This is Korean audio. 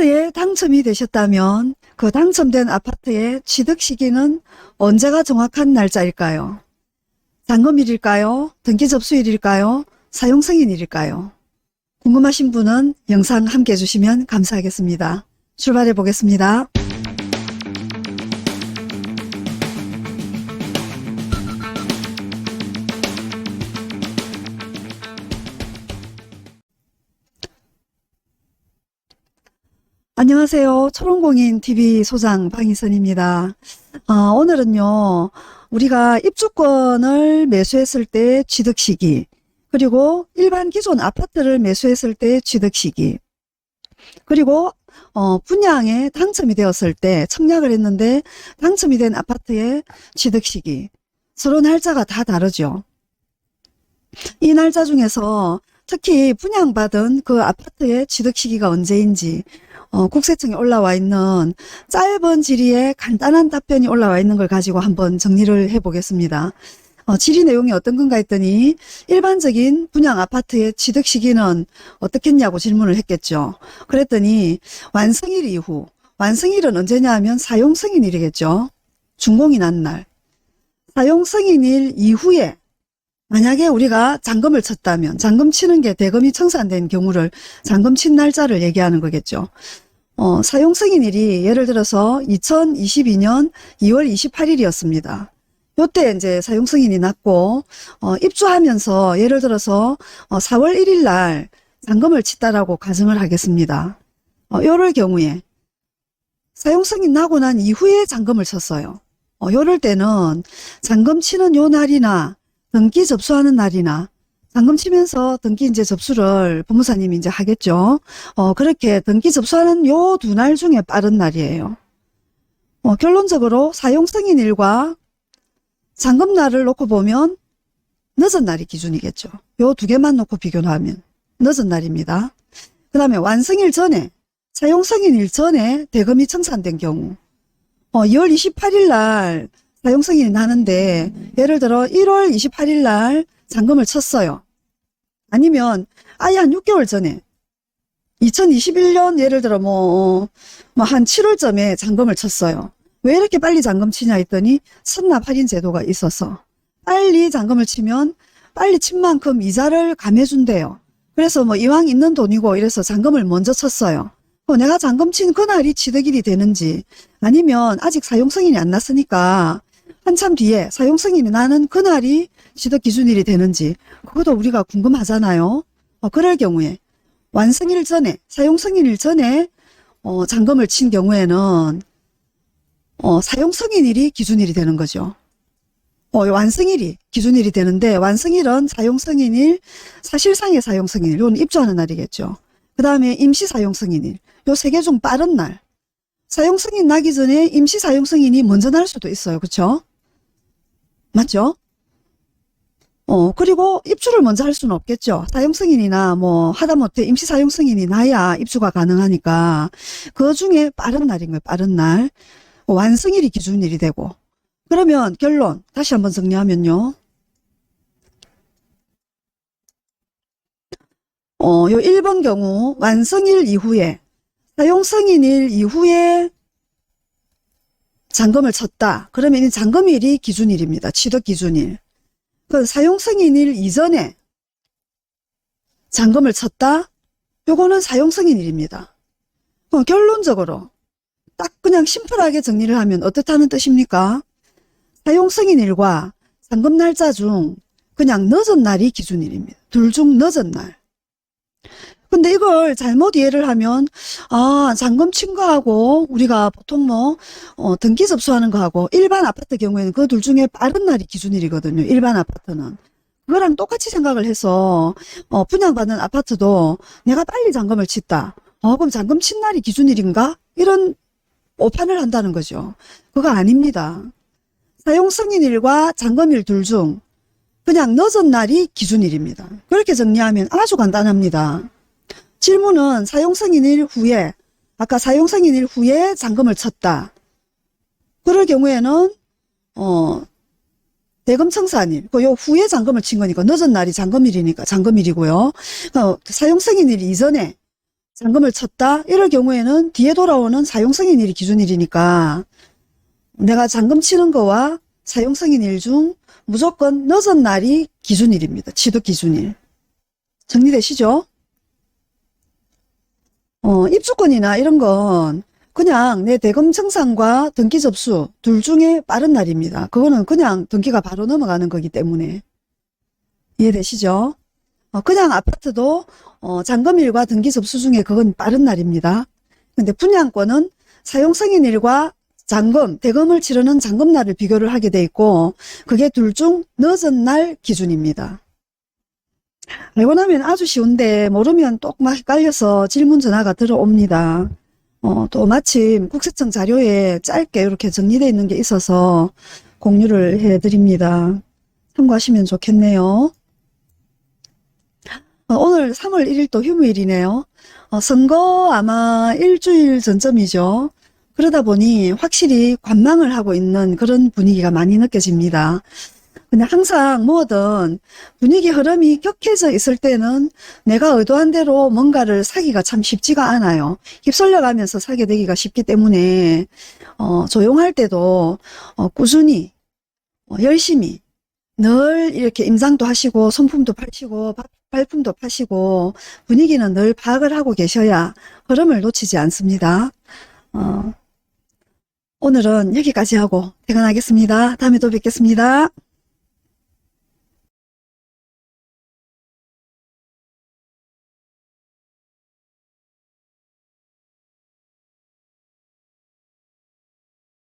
아파트에 당첨이 되셨다면 그 당첨된 아파트의 취득 시기는 언제가 정확한 날짜일까요? 잔금일일까요? 등기 접수일일까요? 사용 승인일일까요? 궁금하신 분은 영상 함께 해주시면 감사하겠습니다. 출발해 보겠습니다. 안녕하세요. 초롱공인 TV 소장 방희선입니다. 어, 오늘은요, 우리가 입주권을 매수했을 때 취득 시기, 그리고 일반 기존 아파트를 매수했을 때 취득 시기, 그리고 어, 분양에 당첨이 되었을 때 청약을 했는데 당첨이 된 아파트의 취득 시기, 서로 날짜가 다 다르죠. 이 날짜 중에서 특히 분양받은 그 아파트의 취득 시기가 언제인지 어, 국세청에 올라와 있는 짧은 질의에 간단한 답변이 올라와 있는 걸 가지고 한번 정리를 해보겠습니다. 어, 질의 내용이 어떤 건가 했더니 일반적인 분양 아파트의 취득 시기는 어떻겠냐고 질문을 했겠죠. 그랬더니 완성일 이후, 완성일은 언제냐 하면 사용 승인일이겠죠. 준공이 난 날. 사용 승인일 이후에 만약에 우리가 잔금을 쳤다면 잔금 치는 게 대금이 청산된 경우를 잔금 친 날짜를 얘기하는 거겠죠. 어, 사용 승인일이 예를 들어서 2022년 2월 28일이었습니다. 요때 이제 사용 승인이 났고 어, 입주하면서 예를 들어서 어, 4월 1일 날 잔금을 치다라고 가정을 하겠습니다. 어, 요럴 경우에 사용 승인 나고 난 이후에 잔금을 쳤어요. 어, 요럴 때는 잔금 치는 요 날이나 등기 접수하는 날이나 잔금 치면서 등기 이제 접수를 법무사님이 이제 하겠죠. 어, 그렇게 등기 접수하는 요 두 날 중에 빠른 날이에요. 어, 결론적으로 사용 승인 일과 잔금 날을 놓고 보면 늦은 날이 기준이겠죠. 요 두 개만 놓고 비교하면 늦은 날입니다. 그 다음에 완성일 전에 사용 승인일 전에 대금이 청산된 경우 어, 2월 28일 날 사용 승인이 나는데 예를 들어 1월 28일 날 잔금을 쳤어요. 아니면 아예 한 6개월 전에 2021년 예를 들어 뭐 뭐 한 7월쯤에 잔금을 쳤어요. 왜 이렇게 빨리 잔금 치냐 했더니 선납 할인 제도가 있어서 빨리 잔금을 치면 빨리 친 만큼 이자를 감해준대요. 그래서 뭐 이왕 있는 돈이고 이래서 잔금을 먼저 쳤어요. 뭐 내가 잔금 친 그날이 취득일이 되는지 아니면 아직 사용 승인이 안 났으니까 한참 뒤에 사용 승인이 나는 그날이 취득 기준일이 되는지 그것도 우리가 궁금하잖아요. 어, 그럴 경우에 완성일 전에 사용 승인일 전에 어, 잔금을 친 경우에는 어, 사용 승인일이 기준일이 되는 거죠. 어, 완성일이 기준일이 되는데 완성일은 사용 승인일, 사실상의 사용 승인일, 이건 입주하는 날이겠죠. 그 다음에 임시 사용 승인일, 요 세 개 중 빠른 날. 사용 승인 나기 전에 임시 사용 승인이 먼저 날 수도 있어요. 그쵸? 맞죠? 어, 그리고 입주를 먼저 할 수는 없겠죠. 사용 승인이나 뭐 하다못해 임시 사용 승인이 나야 입주가 가능하니까 그 중에 빠른 날인 거예요. 빠른 날. 완성일이 기준일이 되고. 그러면 결론 다시 한번 정리하면요. 어, 요 1번 경우 완성일 이후에 사용 승인일 이후에 잔금을 쳤다. 그러면 이 잔금일이 기준일입니다. 취득 기준일. 그 사용 승인일 이전에 잔금을 쳤다. 요거는 사용 승인일입니다. 그럼 결론적으로 딱 그냥 심플하게 정리를 하면 어떻다는 뜻입니까? 사용 승인일과 잔금 날짜 중 그냥 늦은 날이 기준일입니다. 둘 중 늦은 날. 근데 이걸 잘못 이해를 하면 아 잔금 친 거하고 우리가 보통 뭐 어, 등기 접수하는 거하고 일반 아파트 경우에는 그 둘 중에 빠른 날이 기준일이거든요. 일반 아파트는. 그거랑 똑같이 생각을 해서 어, 분양받는 아파트도 내가 빨리 잔금을 쳤다. 어, 그럼 잔금 친 날이 기준일인가? 이런 오판을 한다는 거죠. 그거 아닙니다. 사용 승인일과 잔금일 둘 중 그냥 늦은 날이 기준일입니다. 그렇게 정리하면 아주 간단합니다. 질문은 사용 승인일 후에 아까 사용 승인일 후에 잔금을 쳤다. 그럴 경우에는 어 대금 청산일, 그요 후에 잔금을 친 거니까 늦은 날이 잔금일이니까 잔금일이고요. 어, 사용 승인일 이전에 잔금을 쳤다 이럴 경우에는 뒤에 돌아오는 사용승인일이 기준일이니까 내가 잔금 치는 거와 사용승인일 중 무조건 늦은 날이 기준일입니다. 취득 기준일. 정리되시죠? 어, 입주권이나 이런 건 그냥 내 대금 청산과 등기 접수 둘 중에 빠른 날입니다. 그거는 그냥 등기가 바로 넘어가는 거기 때문에 이해되시죠? 어, 그냥 아파트도 어, 잔금일과 등기 접수 중에 그건 빠른 날입니다. 근데 분양권은 사용 승인일과 잔금, 대금을 치르는 잔금날을 비교를 하게 돼 있고 그게 둘 중 늦은 날 기준입니다. 알고 나면 아주 쉬운데 모르면 똑막 헷갈려서 질문 전화가 들어옵니다. 어, 또 마침 국세청 자료에 짧게 이렇게 정리되어 있는 게 있어서 공유를 해드립니다. 참고하시면 좋겠네요. 어, 오늘 3월 1일도 휴무일이네요. 어, 선거 아마 일주일 전쯤이죠. 그러다 보니 확실히 관망을 하고 있는 그런 분위기가 많이 느껴집니다. 근데 항상 뭐든 분위기 흐름이 격해져 있을 때는 내가 의도한 대로 뭔가를 사기가 참 쉽지가 않아요. 휩쓸려 가면서 사게 되기가 쉽기 때문에 어, 조용할 때도 어, 꾸준히 어, 열심히 늘 이렇게 임상도 하시고 손품도 파시고 바- 발품도 파시고 분위기는 늘 파악을 하고 계셔야 흐름을 놓치지 않습니다. 어, 오늘은 여기까지 하고 퇴근하겠습니다. 다음에 또 뵙겠습니다.